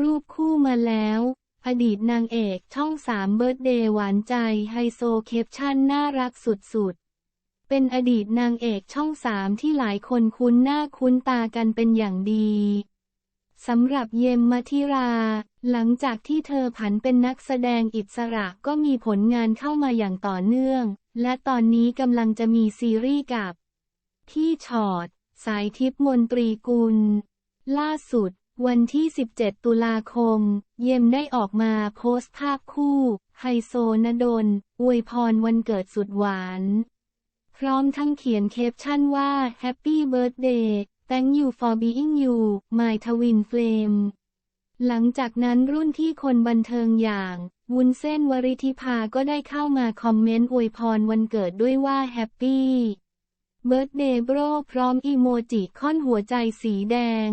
รูปคู่มาแล้ว อดีตนางเอกช่องสามเบิร์ดเดย์หวานใจไฮโซเคปชั่นน่ารักสุดๆ เป็นอดีตนางเอกช่องสามที่หลายคนคุ้นหน้าคุ้นตากันเป็นอย่างดีสำหรับเยมมาธิรา หลังจากที่เธอผันเป็นนักแสดงอิสระก็มีผลงานเข้ามาอย่างต่อเนื่อง และตอนนี้กำลังจะมีซีรีส์กับที่ชอด สายทิพย์มนตรีกุล ล่าสุด วันที่ 17 ตุลาคม เยมได้ออกมาโพสต์ภาพคู่ ไฮโซนดล อวยพรวันเกิดสุดหวาน พร้อมทั้งเขียนแคปชั่นว่า Happy Birthday Thank you for being you my twin flame หลังจากนั้นรุ่นที่คนบันเทิงอย่าง วุ้นเส้นวริธิภาก็ได้เข้ามาคอมเมนต์อวยพรวันเกิดด้วยว่าแฮปปี้เบิร์ดเดย์โบรพร้อมอีโมจิค่อนหัวใจสีแดง